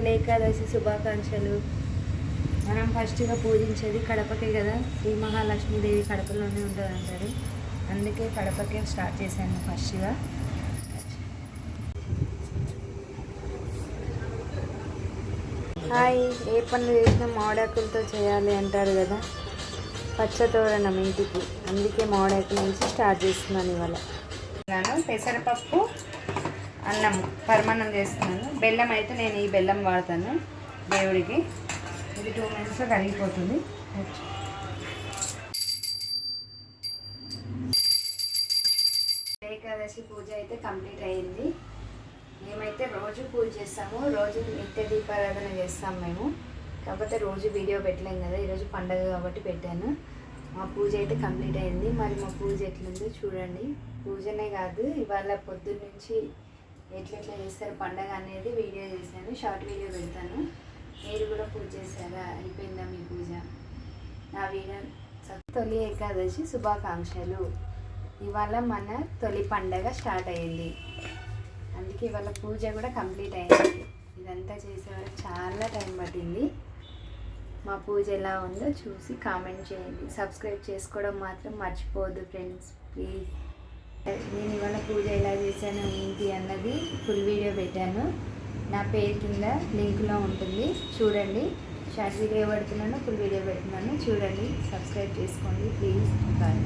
తొలి ఏకాదశి శుభాకాంక్షలు. మనం ఫస్ట్గా పూజించేది కడపకే కదా. శ్రీ మహాలక్ష్మీదేవి కడపలోనే ఉంటుంది అంటారు అందుకే కడపకే స్టార్ట్ చేశాను ఫస్ట్గా. హాయ్ ఏ పనులు చేసినా మామిడాకులతో చేయాలి అంటారు కదా. పచ్చతోరణం ఇంటికి. అందుకే మామిడాకుల నుంచి స్టార్ట్ చేస్తున్నాను ఇవాళ. పెసరపప్పు అన్నం పరమాన్నం చేస్తున్నాను. బెల్లం అయితే నేను ఈ బెల్లం వాడతాను దేవుడికి. ఇది టూ మినిట్స్లో కరిగిపోతుంది. ఏకాదశి పూజ అయితే కంప్లీట్ అయింది. మేమైతే రోజు పూజ చేస్తాము. రోజు నిత్య దీపారాధన చేస్తాం మేము. కాకపోతే రోజు వీడియో పెట్టలేం కదా. ఈరోజు పండగ కాబట్టి పెట్టాను. మా పూజ అయితే కంప్లీట్ అయింది. మరి మా పూజ ఎట్లుందో చూడండి. పూజనే కాదు ఇవాళ పొద్దున్న నుంచి ఎట్లెట్లా చేస్తారు? పండగ అనేది వీడియో చేశాను షార్ట్ వీడియో పెడతాను. మీరు కూడా పూజ చేశారా? అయిపోయిందా మీ పూజ? నా వీడియో తొలి ఏకాదశి శుభాకాంక్షలు. ఇవాళ మన తొలి పండగ స్టార్ట్ అయ్యింది. అందుకే ఇవాళ పూజ కూడా కంప్లీట్ అయింది. ఇదంతా చేసేవాళ్ళకి చాలా టైం పట్టింది. మా పూజ ఎలా ఉందో చూసి కామెంట్ చేయండి. సబ్స్క్రైబ్ చేసుకోవడం మాత్రం మర్చిపోవద్దు ఫ్రెండ్స్. ప్లీజ్. నేను ఇవాళ పూజ ఎలా చేశాను ఏంటి అన్నది ఫుల్ వీడియో పెట్టాను. నా పేరు కింద లింక్లో ఉంటుంది. చూడండి. షార్ట్ వీడియో పెడుతున్నాను ఫుల్ వీడియో పెడుతున్నాను. చూడండి. సబ్స్క్రైబ్ చేసుకోండి. Please bye